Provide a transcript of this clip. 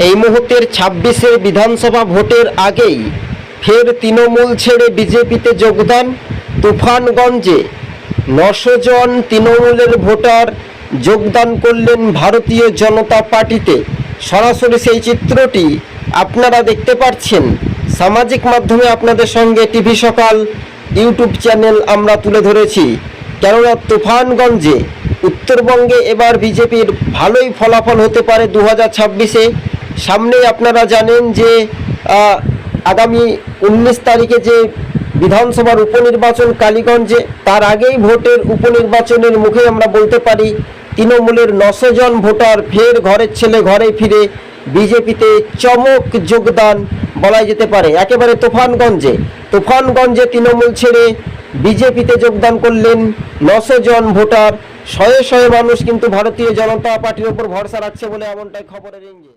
এই মুহূর্তের ছাব্বিশে বিধানসভা ভোটের আগেই ফের তৃণমূল ছেড়ে বিজেপিতে যোগদান তুফানগঞ্জে। নশো জন তৃণমূলের ভোটার যোগদান করলেন ভারতীয় জনতা পার্টিতে। সরাসরি সেই চিত্রটি আপনারা দেখতে পাচ্ছেন। সামাজিক মাধ্যমে আপনাদের সঙ্গে টিভি সকাল, ইউটিউব চ্যানেল আমরা তুলে ধরেছি। কেননা তুফানগঞ্জে উত্তরবঙ্গে এবার বিজেপির ভালোই ফলাফল হতে পারে দু হাজার ছাব্বিশে। সামনেই আপনারা জানেন যে আগামী উনিশ তারিখে যে বিধানসভার উপনির্বাচন কালীগঞ্জে, তার আগেই ভোটের উপনির্বাচনের মুখে আমরা বলতে পারি, তৃণমূলের নশো জন ভোটার ফের ঘরের ছেলে ঘরে ফিরে বিজেপিতে চমক যোগদান বলাই যেতে পারে। একেবারে তুফানগঞ্জে তুফানগঞ্জে তৃণমূল ছেড়ে বিজেপিতে যোগদান করলেন নশো জন ভোটার। শয়ে শয়ে মানুষ কিন্তু ভারতীয় জনতা পার্টির ওপর ভরসা রাখছে বলে এমনটাই খবরের ইঙ্গিত।